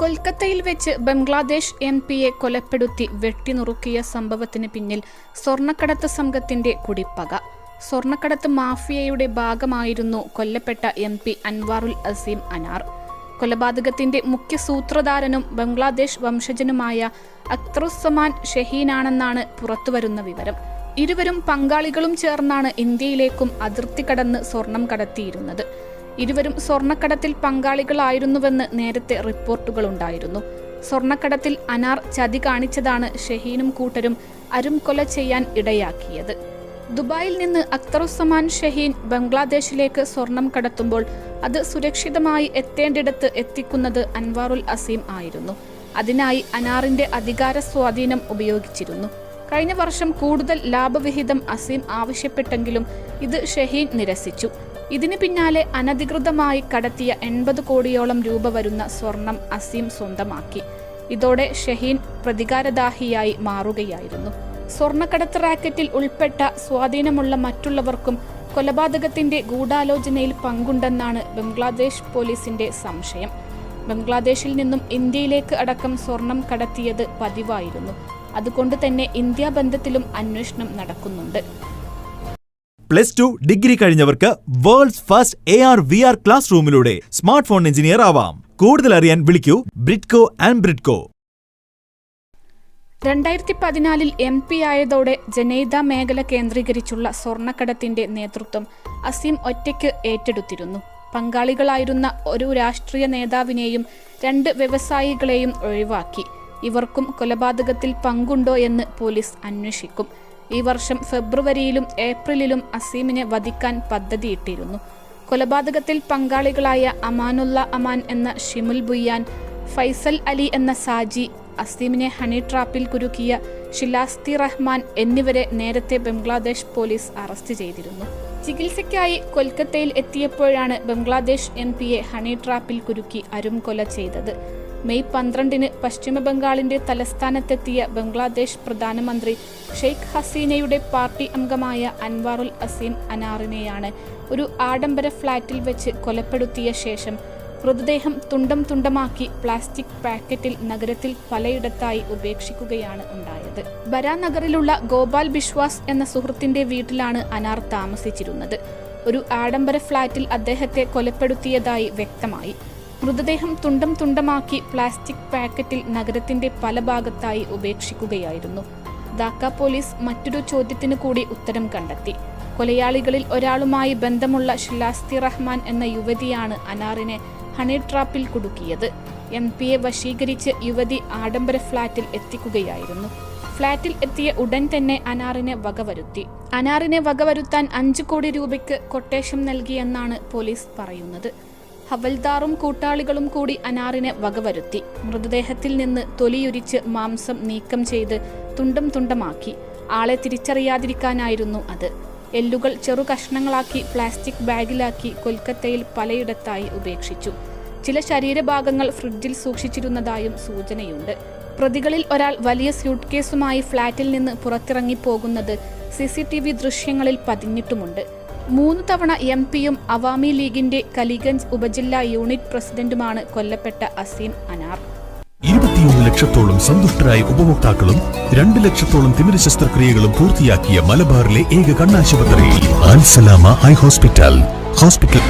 കൊൽക്കത്തയിൽ വെച്ച് ബംഗ്ലാദേശ് എം പിയെ കൊലപ്പെടുത്തി വെട്ടിനുറുക്കിയ സംഭവത്തിന് പിന്നിൽ സ്വർണക്കടത്ത് സംഘത്തിന്റെ കുടിപ്പക. സ്വർണക്കടത്ത് മാഫിയയുടെ ഭാഗമായിരുന്നു കൊല്ലപ്പെട്ട എം പി അൻവാറുൽ അസീം അനാർ. കൊലപാതകത്തിന്റെ മുഖ്യ സൂത്രധാരനും ബംഗ്ലാദേശ് വംശജനുമായ അക്തറുസമാൻ ഷഹീനാണെന്നാണ് പുറത്തുവരുന്ന വിവരം. ഇരുവരും പങ്കാളികളും ചേർന്നാണ് ഇന്ത്യയിലേക്കും അതിർത്തി കടന്ന് സ്വർണം കടത്തിയിരുന്നത്. ഇരുവരും സ്വർണക്കടത്തിൽ പങ്കാളികളായിരുന്നുവെന്ന് നേരത്തെ റിപ്പോർട്ടുകളുണ്ടായിരുന്നു. സ്വർണക്കടത്തിൽ അനാർ ചതി കാണിച്ചതാണ് ഷഹീനും കൂട്ടരും അരും കൊല ചെയ്യാൻ ഇടയാക്കിയത്. ദുബായിൽ നിന്ന് അക്തറുസമാൻ ഷഹീൻ ബംഗ്ലാദേശിലേക്ക് സ്വർണം കടത്തുമ്പോൾ അത് സുരക്ഷിതമായി എത്തേണ്ടിടത്ത് എത്തിക്കുന്നത് അൻവാറുൽ അസീം ആയിരുന്നു. അതിനായി അനാറിന്റെ അധികാര സ്വാധീനം ഉപയോഗിച്ചിരുന്നു. കഴിഞ്ഞ വർഷം കൂടുതൽ ലാഭവിഹിതം അസീം ആവശ്യപ്പെട്ടെങ്കിലും ഇത് ഷഹീൻ നിരസിച്ചു. ഇതിന് പിന്നാലെ അനധികൃതമായി കടത്തിയ എൺപത് കോടിയോളം രൂപ വരുന്ന സ്വർണം അസീം സ്വന്തമാക്കി. ഇതോടെ ഷഹീൻ പ്രതികാരദാഹിയായി മാറുകയായിരുന്നു. സ്വർണക്കടത്ത് റാക്കറ്റിൽ ഉൾപ്പെട്ട സ്വാധീനമുള്ള മറ്റുള്ളവർക്കും കൊലപാതകത്തിന്റെ ഗൂഢാലോചനയിൽ പങ്കുണ്ടെന്നാണ് ബംഗ്ലാദേശ് പോലീസിന്റെ സംശയം. ബംഗ്ലാദേശിൽ നിന്നും ഇന്ത്യയിലേക്ക് അടക്കം സ്വർണം കടത്തിയത് പതിവായിരുന്നു. അതുകൊണ്ട് തന്നെ ഇന്ത്യാ ബന്ധത്തിലും അന്വേഷണം നടക്കുന്നുണ്ട്. Plus two degree കഴിഞ്ഞവർക്ക് world first A R V R class റൂമിലൂടെ സ്മാർട്ട് ഫോൺ എഞ്ചിനീയർ ആവാം. കൂടുതൽ അറിയാൻ വിളിക്കൂ ബ്രിഡ്കോ ആൻഡ് ബ്രിഡ്കോ. രണ്ടായിരത്തി പതിനാലിൽ എം പി ആയതോടെ ജനേത മേഖല കേന്ദ്രീകരിച്ചുള്ള സ്വർണക്കടത്തിന്റെ നേതൃത്വം അസീം ഒറ്റയ്ക്ക് ഏറ്റെടുത്തിരുന്നു. പങ്കാളികളായിരുന്ന ഒരു രാഷ്ട്രീയ നേതാവിനെയും രണ്ട് വ്യവസായികളെയും ഒഴിവാക്കി. ഇവർക്കും കൊലപാതകത്തിൽ പങ്കുണ്ടോ എന്ന് പോലീസ് അന്വേഷിക്കും. ഈ വർഷം ഫെബ്രുവരിയിലും ഏപ്രിലിലും അസീമിനെ വധിക്കാൻ പദ്ധതിയിട്ടിരുന്നു. കൊലപാതകത്തിൽ പങ്കാളികളായ അമാനുല്ല അമാൻ എന്ന ഷിമുൽ ബുയ്യാൻ ഫൈസൽ അലി എന്ന സാജി അസീമിനെ ഹണി ട്രാപ്പിൽ കുരുക്കിയ ഷിലാസ്തി റഹ്മാൻ എന്നിവരെ നേരത്തെ ബംഗ്ലാദേശ് പോലീസ് അറസ്റ്റ് ചെയ്തിരുന്നു. ചികിത്സയ്ക്കായി കൊൽക്കത്തയിൽ എത്തിയപ്പോഴാണ് ബംഗ്ലാദേശ് എം പിയെ ഹണി ട്രാപ്പിൽ കുരുക്കി അരും കൊല ചെയ്തത്. മെയ് പന്ത്രണ്ടിന് പശ്ചിമബംഗാളിന്റെ തലസ്ഥാനത്തെത്തിയ ബംഗ്ലാദേശ് പ്രധാനമന്ത്രി ഷെയ്ഖ് ഹസീനയുടെ പാർട്ടി അംഗമായ അൻവാറുൽ അസീം അനാറിനെയാണ് ഒരു ആഡംബര ഫ്ളാറ്റിൽ വെച്ച് കൊലപ്പെടുത്തിയ ശേഷം മൃതദേഹം തുണ്ടം തുണ്ടമാക്കി പ്ലാസ്റ്റിക് പാക്കറ്റിൽ നഗരത്തിൽ പലയിടത്തായി ഉപേക്ഷിക്കുകയാണ് ഉണ്ടായത്. ബരാനഗറിലുള്ള ഗോപാൽ ബിശ്വാസ് എന്ന സുഹൃത്തിന്റെ വീട്ടിലാണ് അനാർ താമസിച്ചിരുന്നത്. ഒരു ആഡംബര ഫ്ളാറ്റിൽ അദ്ദേഹത്തെ കൊലപ്പെടുത്തിയതായി വ്യക്തമായി. മൃതദേഹം തുണ്ടം തുണ്ടമാക്കി പ്ലാസ്റ്റിക് പാക്കറ്റിൽ നഗരത്തിന്റെ പല ഭാഗത്തായി ഉപേക്ഷിക്കുകയായിരുന്നു. ധാക്ക പോലീസ് മറ്റൊരു ചോദ്യത്തിന് കൂടി ഉത്തരം കണ്ടെത്തി. കൊലയാളികളിൽ ഒരാളുമായി ബന്ധമുള്ള ഷിലാസ്തി റഹ്മാൻ എന്ന യുവതിയാണ് അനാറിനെ ഹണി ട്രാപ്പിൽ കുടുക്കിയത്. എം പിയെ വശീകരിച്ച് യുവതി ആഡംബര ഫ്ളാറ്റിൽ എത്തിക്കുകയായിരുന്നു. ഫ്ളാറ്റിൽ എത്തിയ ഉടൻ തന്നെ അനാറിനെ വകവരുത്തി. അനാറിനെ വകവരുത്താൻ അഞ്ചു കോടി രൂപയ്ക്ക് കൊട്ടേഷൻ നൽകിയെന്നാണ് പോലീസ് പറയുന്നത്. ഹവൽദാറും കൂട്ടാളികളും കൂടി അനാറിനെ വകവരുത്തി. മൃതദേഹത്തിൽ നിന്ന് തൊലിയുരിച്ച് മാംസം നീക്കം ചെയ്ത് തുണ്ടം തുണ്ടമാക്കി. ആളെ തിരിച്ചറിയാതിരിക്കാനായിരുന്നു അത്. എല്ലുകൾ ചെറു കഷ്ണങ്ങളാക്കി പ്ലാസ്റ്റിക് ബാഗിലാക്കി കൊൽക്കത്തയിൽ പലയിടത്തായി ഉപേക്ഷിച്ചു. ചില ശരീരഭാഗങ്ങൾ ഫ്രിഡ്ജിൽ സൂക്ഷിച്ചിരുന്നതായും സൂചനയുണ്ട്. പ്രതികളിൽ ഒരാൾ വലിയ സ്യൂട്ട് കേസുമായി ഫ്ളാറ്റിൽ നിന്ന് പുറത്തിറങ്ങി പോകുന്നത് സി സി ടി വി ദൃശ്യങ്ങളിൽ പതിഞ്ഞിട്ടുമുണ്ട്. മൂന്ന് തവണ എം പിയും അവാമി ലീഗിന്റെ കലിഗഞ്ച് ഉപജില്ലാ യൂണിറ്റ് പ്രസിഡന്റുമാണ് കൊല്ലപ്പെട്ട അസീം അനാർ. ഇരുപത്തിയൊന്ന് ലക്ഷത്തോളം സന്തുഷ്ടരായ ഉപഭോക്താക്കളും രണ്ട് ലക്ഷത്തോളം തിമിര ശസ്ത്രക്രിയകളും പൂർത്തിയാക്കിയ മലബാറിലെ ഏക കണ്ണാശുപത്രി ആൻസലാമ ഐ ഹോസ്പിറ്റൽ. ഹോസ്പിറ്റൽ